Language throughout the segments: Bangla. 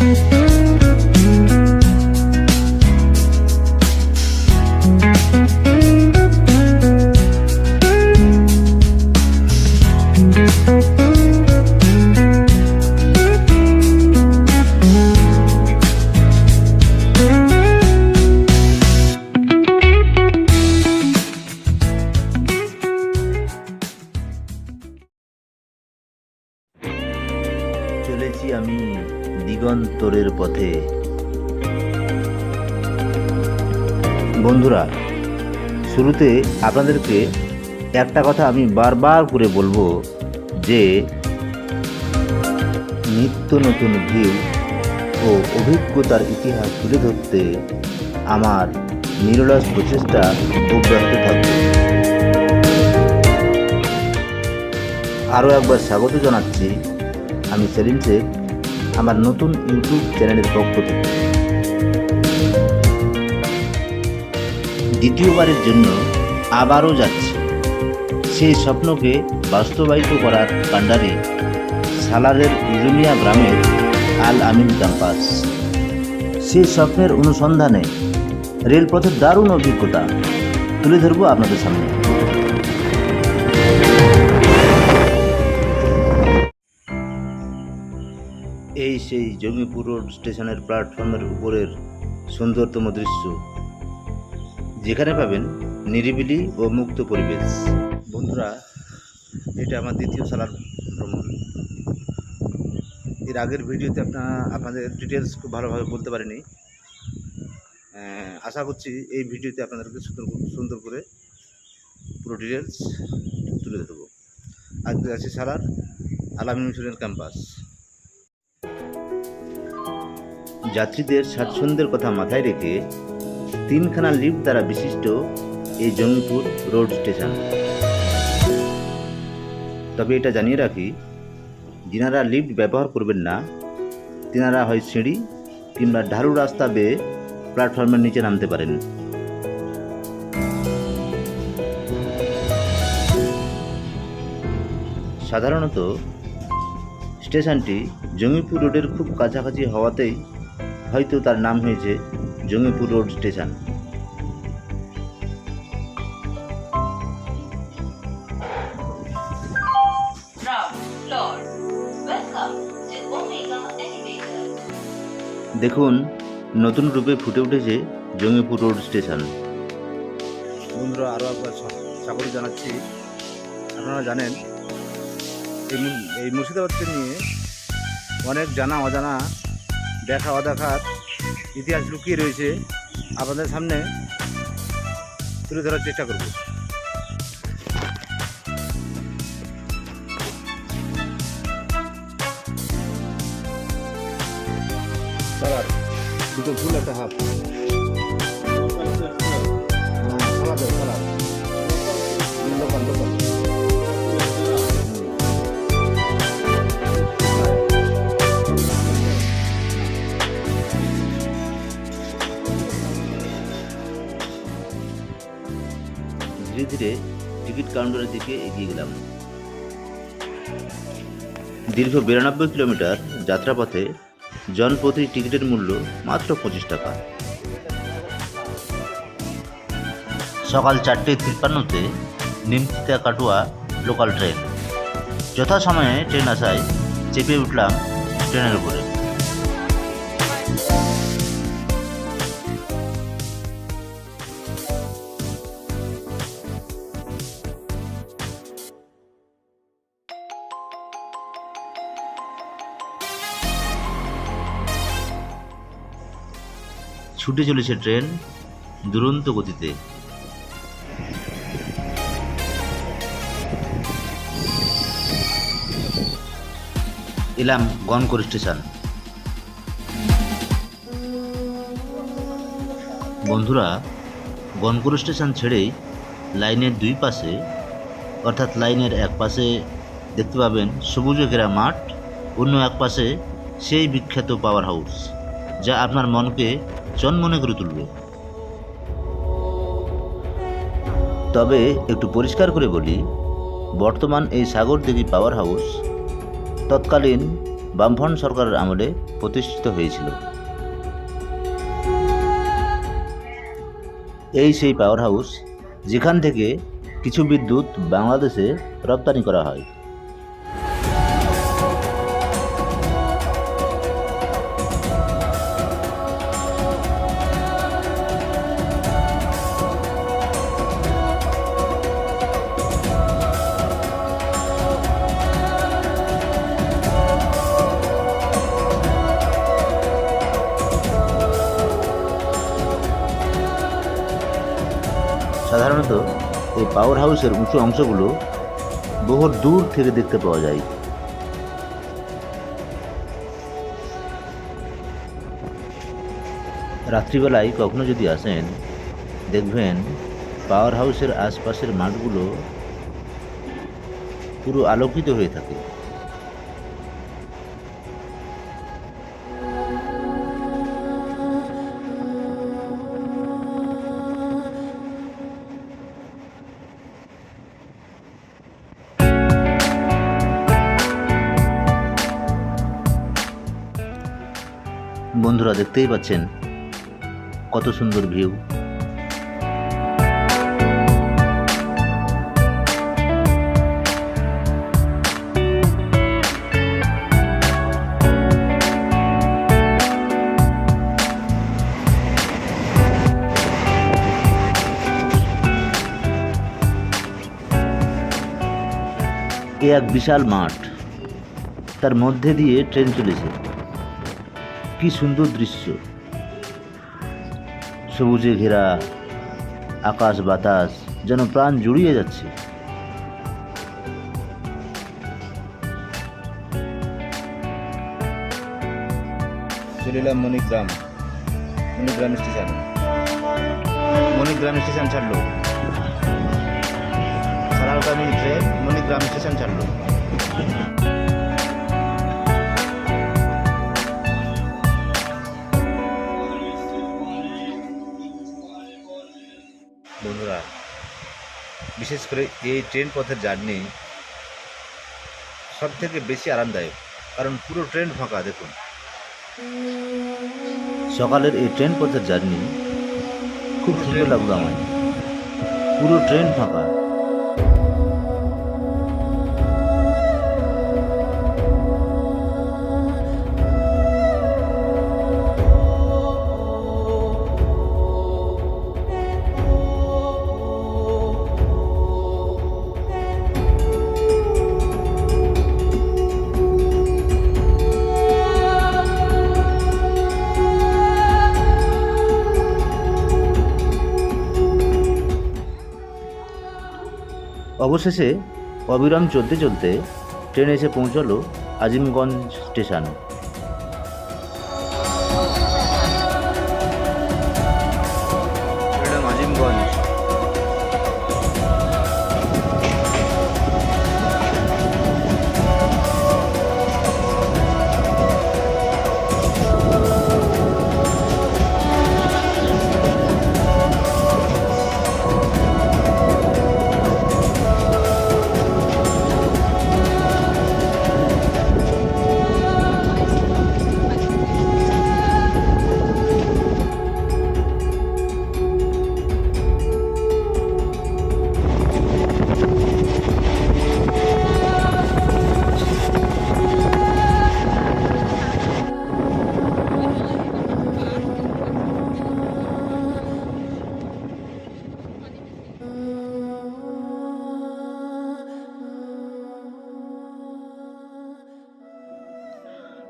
চলেছি আপনাদেরকে একটা কথা আমি বারবার করে বলব যে, নিত্য নতুন ভিউ ও অভিজ্ঞতার ইতিহাস তুলে ধরতে আমার নিরলস প্রচেষ্টা অব্যাহত থাকবে। আরও একবার স্বাগত জানাচ্ছি আমি সেলিম শেখ, আমার নতুন ইউটিউব চ্যানেলের পক্ষ থেকে। দ্বিতীয়বারের জন্য আবারও যাচ্ছে। সেই স্বপ্নকে বাস্তবায়িত করার কাণ্ডারে সালারের ইউরোনিয়া গ্রামের আল আমিন ক্যাম্পাস। সেই স্বপ্নের অনুসন্ধানে রেলপথের দারুণ অভিজ্ঞতা তুলে ধরবো আপনাদের সামনে। এই সেই জমিপুর রোড স্টেশনের প্ল্যাটফর্মের উপরের সুন্দরতম দৃশ্য। যেখানে পাবেন নিরিবিলি ও মুক্ত পরিবেশ। বন্ধুরা, এটা আমার দ্বিতীয় সালার ভ্রমণ। এর আগের ভিডিওতে আপনার, আপনাদের ডিটেলস খুব ভালোভাবে বলতে পারিনি। আশা করছি এই ভিডিওতে আপনাদেরকে সুন্দর সুন্দর করে পুরো ডিটেলস তুলে ধরবো। আজকে আছে সালার আলামিন মিশনের ক্যাম্পাস। যাত্রীদের স্বাচ্ছন্দ্যের কথা মাথায় রেখে তিনখানা লিফট দ্বারা বিশিষ্ট এই জঙ্গিপুর রোড স্টেশন তবে এটা জানিয়ে রাখি, যিনারা লিফট ব্যবহার করবেন না, তিনারা হয় সিঁড়ি কিংবা ঢালু রাস্তা বেয়ে প্ল্যাটফর্মের নিচে নামতে পারেন। সাধারণত, স্টেশনটি জঙ্গিপুর রোডের খুব কাছাকাছি হওয়াতেই হয়তো তার নাম হয়েছে জঙ্গিপুর রোড স্টেশন দেখুন, নতুন রূপে ফুটে উঠেছে জঙ্গিপুর রোড স্টেশন। বন্ধুরা আরও একবার স্বাগত জানাচ্ছি। আপনারা জানেন এই মুর্শিদাবাদকে নিয়ে অনেক জানা অজানা, দেখা অদেখার ইতিহাস লুকিয়ে রয়েছে। আপনাদের সামনে তুলে ধরার চেষ্টা করব। সালাদ দুটো একটা হাফ ধীরে ধীরে টিকিট কাউন্টারের দিকে এগিয়ে গেলাম। দীর্ঘ বিরানব্বই কিলোমিটার যাত্রাপথে জনপ্রতি টিকিটের মূল্য মাত্র পঁচিশ টাকা। সকাল চারটে তিপ্পান্নতে নিমতিতা কাটুয়া লোকাল ট্রেন যথাসময়ে ট্রেন আসায় চেপে উঠলাম ট্রেনের উপরে। ছুটে চলেছে ট্রেন দুরন্ত গতিতে। এলাম গনকর স্টেশন। বন্ধুরা গনকর স্টেশন ছেড়েই লাইনের দুই পাশে, অর্থাৎ লাইনের এক পাশে দেখতে পাবেন সবুজে ঘেরা মাঠ, অন্য এক পাশে সেই বিখ্যাত পাওয়ার হাউস যা আপনার মনকে চনমনে করে তুলবে। তবে একটু পরিষ্কার করে বলি, বর্তমান এই সাগরদিঘি পাওয়ার হাউস তৎকালীন বামফ্রন্ট সরকারের আমলে প্রতিষ্ঠিত হয়েছিল। এই সেই পাওয়ার হাউস যেখান থেকে কিছু বিদ্যুৎ বাংলাদেশে রপ্তানি করা হয়। পাওয়ার হাউসের উঁচু অংশগুলো বহু দূর থেকে দেখতে পাওয়া যায়। রাত্রিবেলায় কখনো যদি আসেন, দেখবেন পাওয়ার হাউসের আশপাশের মাঠগুলো পুরো আলোকিত হয়ে থাকে। দেখতেই পাচ্ছেন কত সুন্দর ভিউ। এ এক বিশাল মাঠ তার মধ্যে দিয়ে ট্রেন চলেছে। কি সুন্দর দৃশ্য। সবুজে ঘেরা আকাশ বাতাস যেন প্রাণ জুড়িয়ে যাচ্ছে। চলে মণিগ্রাম। মণিগ্রাম স্টেশন। মণিগ্রাম স্টেশন ছাড়লো। সারালকামী ট্রেন মণিগ্রাম স্টেশন ছাড়লো। বিশেষ করে এই ট্রেন পথের জার্নি সব থেকে বেশি আরামদায়ক, কারণ পুরো ট্রেন ফাঁকা, দেখুন। সকালের এই ট্রেন পথের জার্নি খুব সুন্দর লাগল আমার পুরো ট্রেন ফাঁকা। অবশেষে অবিরাম চলতে চলতে ট্রেন এসে পৌঁছলো আজিমগঞ্জ স্টেশন।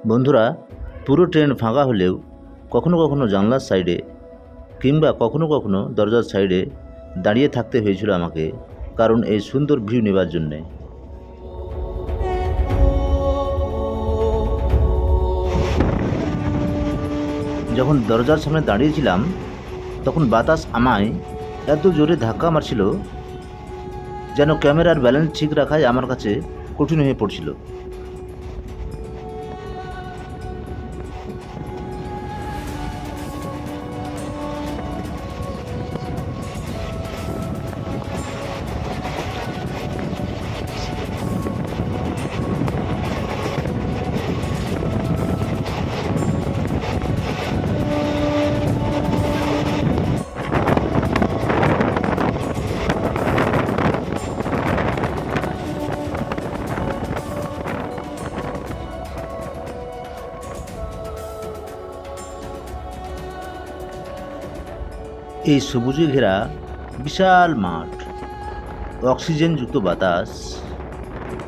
বন্ধুরা, পুরো ট্রেন ফাঁকা হলেও কখনো কখনো জানলার সাইডে কিংবা কখনো কখনো দরজার সাইডে দাঁড়িয়ে থাকতে হয়েছিল আমাকে, কারণ এই সুন্দর ভিউ নেবার জন্যে। যখন দরজার সামনে দাঁড়িয়েছিলাম, তখন বাতাস আমায় এত জোরে ধাক্কা মারছিল যেন ক্যামেরার ব্যালেন্স ঠিক রাখাই আমার কাছে কঠিন হয়ে পড়ছিল। এই সবুজে ঘেরা বিশাল মাঠ, অক্সিজেনযুক্ত বাতাস,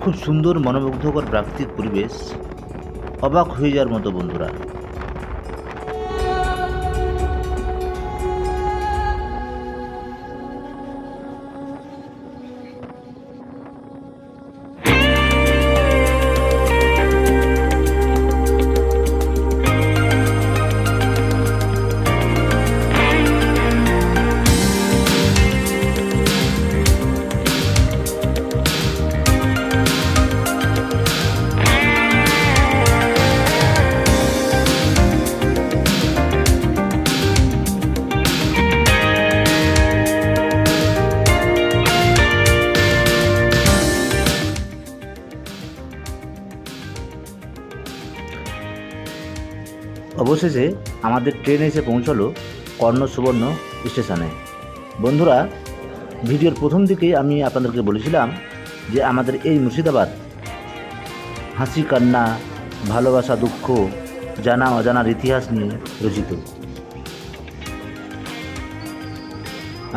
খুব সুন্দর মনোমুগ্ধকর প্রাকৃতিক পরিবেশ, অবাক হয়ে যাওয়ার মতো বন্ধুরা। অবশেষে আমাদের ট্রেন এসে পৌঁছলো কর্ণ সুবর্ণ স্টেশনে। বন্ধুরা, ভিডিওর প্রথম দিকেই আমি আপনাদেরকে বলেছিলাম যে আমাদের এই মুর্শিদাবাদ হাসি, কান্না, ভালোবাসা, দুঃখ, জানা, অজানার ইতিহাস নিয়ে রচিত।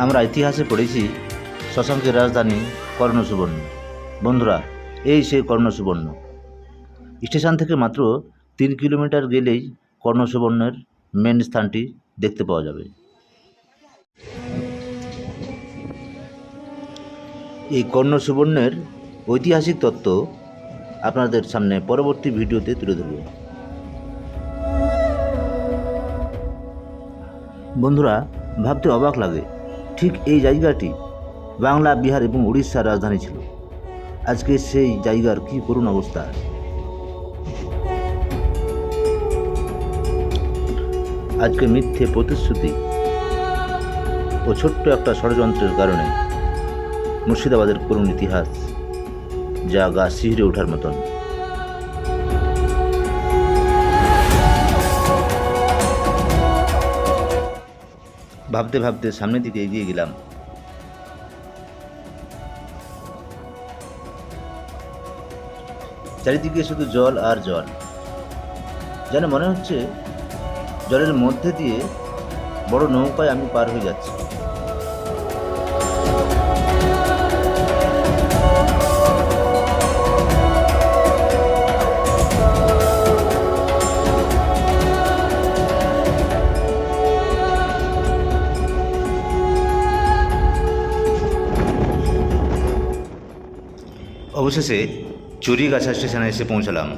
আমরা ইতিহাসে পড়েছি শশাঙ্কের রাজধানী কর্ণ সুবর্ণ বন্ধুরা, এই সেই কর্ণ সুবর্ণ স্টেশন থেকে মাত্র তিন কিলোমিটার গেলেই কর্ণ সুবর্ণের মেন স্থানটি দেখতে পাওয়া যাবে। এই কর্ণ সুবর্ণের ঐতিহাসিক তত্ত্ব আপনাদের সামনে পরবর্তী ভিডিওতে তুলে ধরব। বন্ধুরা, ভাবতে অবাক লাগে, ঠিক এই জায়গাটি বাংলা, বিহার এবং উড়িষ্যার রাজধানী ছিল। আজকে সেই জায়গার কী করুণ অবস্থা? আজকে মিথ্যে প্রতিশ্রুতি ও ছোট্ট একটা ষড়যন্ত্রের কারণে মুর্শিদাবাদের করুণ ইতিহাস যা গা শিহরে ওঠার মতন। ভাবতে ভাবতে সামনের দিকে এগিয়ে গেলাম। চারিদিকে শুধু জল আর জল। যেন মনে হচ্ছে জলের মধ্যে দিয়ে বড় নৌকায় আমি পার হয়ে যাচ্ছি। অবশেষে চুরিগাছা স্টেশনে এসে পৌঁছালাম।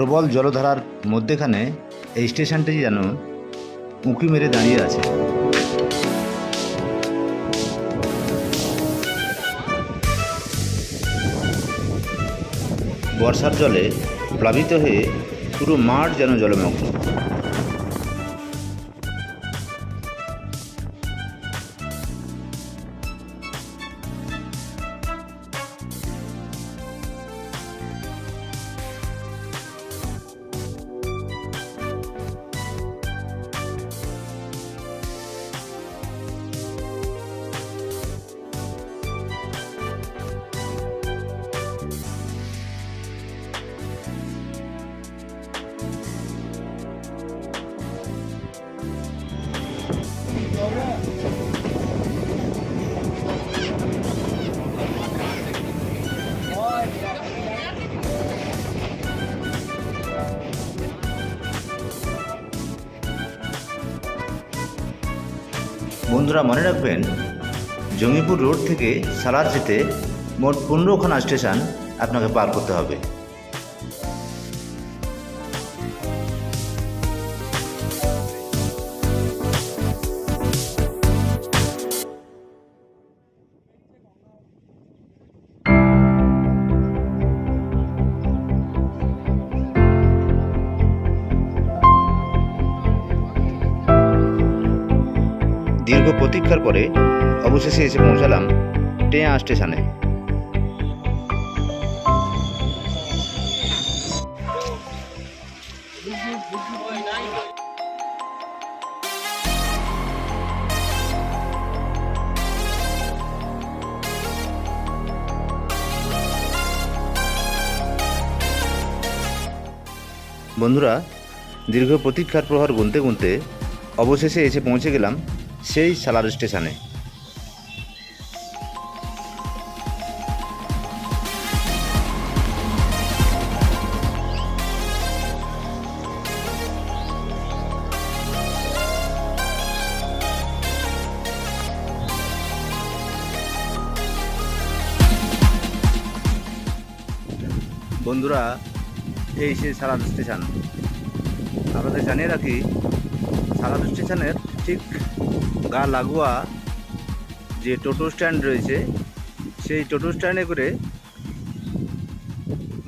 প্রবল জলধারার মধ্যেখানে এই স্টেশনটি যেন উঁকি মেরে দাঁড়িয়ে আছে। বর্ষার জলে প্লাবিত হয়ে পুরো মাঠ যেন জলমগ্ন। বন্ধুরা, মনে রাখবেন, জঙ্গিপুর রোড থেকে সালার যেতে মোট পনেরোখানা স্টেশন আপনাকে পার করতে হবে। দীর্ঘ প্রতীক্ষার পরে অবশেষে এসে পৌঁছালাম টেয়া স্টেশনে। বন্ধুরা, দীর্ঘ প্রতীক্ষার প্রহর গুনতে গুনতে অবশেষে এসে পৌঁছে গেলাম সেই সালার স্টেশনে। বন্ধুরা এই সেই সালাদ স্টেশন। আপনাদের জানিয়ে রাখি সালাদ স্টেশনের ঠিক গা লাগোয়া যে টোটো স্ট্যান্ড রয়েছে সেই টোটো স্ট্যান্ডে করে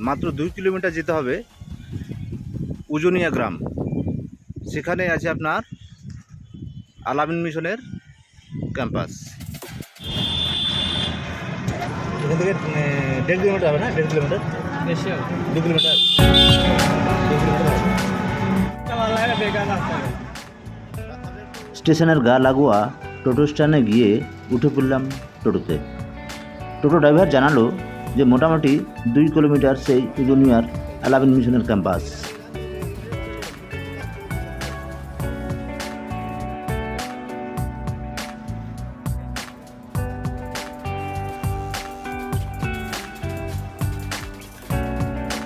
মাত্র দুই কিলোমিটার যেতে হবে উজনিয়া গ্রাম। সেখানে আছে আপনার আলামিন মিশনের ক্যাম্পাস। এখান থেকে দেড় কিলোমিটার হবে না? দেড় কিলোমিটার? বেশি হবে। দু কিলোমিটার। দু কিলোমিটার স্টেশনের গা লাগোয়া টোটো স্ট্যান্ডে গিয়ে উঠে পড়লাম টোটোতে। টোটো ড্রাইভার জানালো যে মোটামুটি দুই কিলোমিটার সেই উজনিয়ার আলামিন মিশনের ক্যাম্পাস।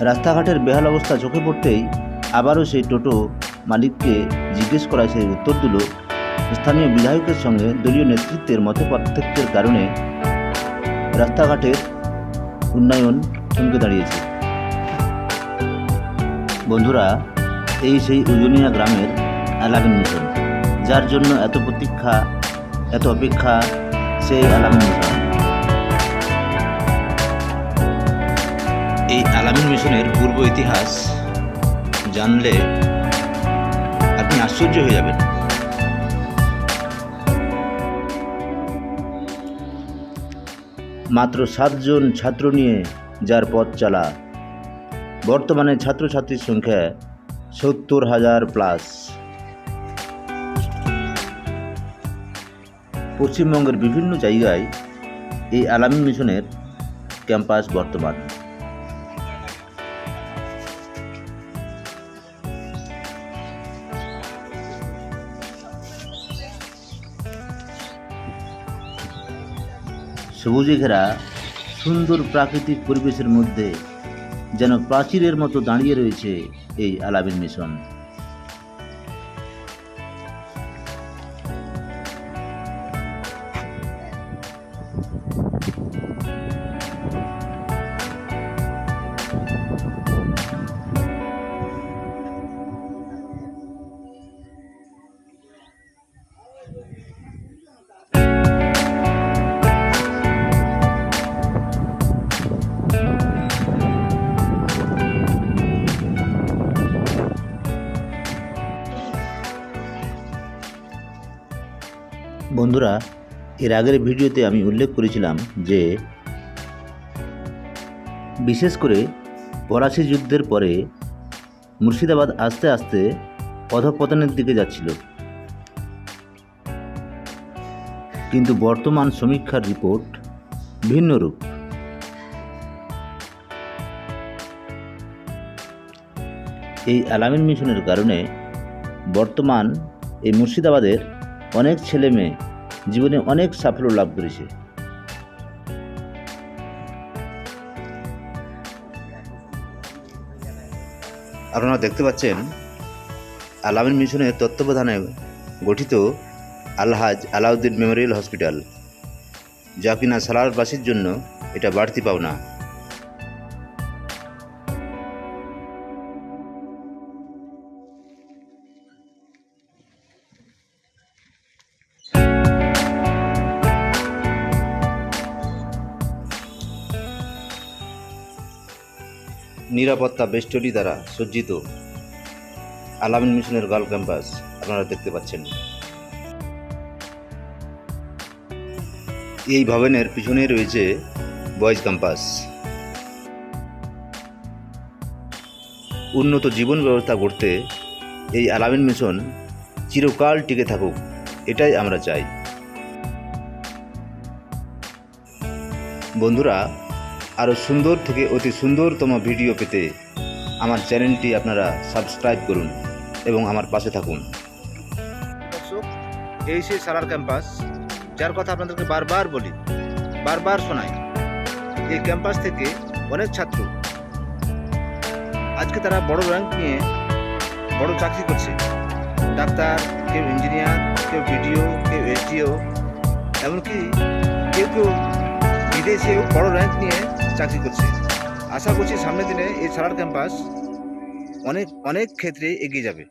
রাস্তাঘাটের বেহাল অবস্থা চোখে পড়তেই আবারও সেই টোটো মালিককে জিজ্ঞেস করায় সেই উত্তর দিল স্থানীয় বিধায়কের সঙ্গে দলীয় নেতৃত্বের মতে পার্থক্যের কারণে রাস্তাঘাটের উন্নয়ন থমকে দাঁড়িয়েছে। বন্ধুরা, এই সেই উজনিয়া গ্রামের অ্যালামিন মিশন, যার জন্য এত প্রতীক্ষা, এত অপেক্ষা, সেই অ্যালামিন মিশন। এই আলামিন মিশনের পূর্ব ইতিহাস জানলে আপনি আশ্চর্য হয়ে যাবেন। মাত্র সাতজন ছাত্র নিয়ে যার পথ চালা। বর্তমানে ছাত্রছাত্রীর সংখ্যা সত্তর হাজার প্লাস পশ্চিমবঙ্গের বিভিন্ন জায়গায় এই আলামী মিশনের ক্যাম্পাস বর্তমান। সবুজে ঘেরা সুন্দর প্রাকৃতিক পরিবেশের মধ্যে যেন প্রাচীরের মতো দাঁড়িয়ে রয়েছে এই আলাবিন মিশন। বন্ধুরা, এর আগের ভিডিওতে আমি উল্লেখ করেছিলাম যে, বিশেষ করে পলাশি যুদ্ধের পরে মুর্শিদাবাদ আস্তে আস্তে অধপতনের দিকে যাচ্ছিল। কিন্তু বর্তমান সমীক্ষার রিপোর্ট ভিন্ন রূপ। এই আলামিন মিশনের কারণে বর্তমান এই মুর্শিদাবাদের অনেক ছেলে মেয়ে জীবনে অনেক সাফল্য লাভ করেছে। আপনারা দেখতে পাচ্ছেন, আলামিন মিশনের তত্ত্বাবধানে গঠিত আলহাজ আলাউদ্দিন মেমোরিয়াল হসপিটাল। যা কিনা সালারবাসীর জন্য এটা বাড়তি পাওনা। নিরাপত্তা বেষ্টনী দ্বারা সজ্জিত আলামিন মিশনের গার্ল ক্যাম্পাস আপনারা দেখতে পাচ্ছেন। এই ভবনের পিছনে রয়েছে বয়েজ ক্যাম্পাস। উন্নত জীবন ব্যবস্থা করতে এই আলামিন মিশন চিরকাল টিকে থাকুক, এটাই আমরা চাই। বন্ধুরা আরও সুন্দর থেকে অতি সুন্দরতম ভিডিও পেতে আমার চ্যানেলটি আপনারা সাবস্ক্রাইব করুন এবং আমার পাশে থাকুন। দর্শক, এই সেই সারার ক্যাম্পাস, যার কথা আপনাদেরকে বারবার বলি, বারবার শোনাই, এই ক্যাম্পাস থেকে অনেক ছাত্র আজকে তারা বড় র্যাঙ্ক নিয়ে বড় চাকরি করছে। ডাক্তার, কেউ ইঞ্জিনিয়ার কেউ বিডিও কেউ এসডিও এমনকি কেউ কেউ বিদেশেও বড় র্যাঙ্ক নিয়ে চাকরি করছে। আশা করছি সামনের দিনে এই সারার ক্যাম্পাস অনেক অনেক ক্ষেত্রে এগিয়ে যাবে।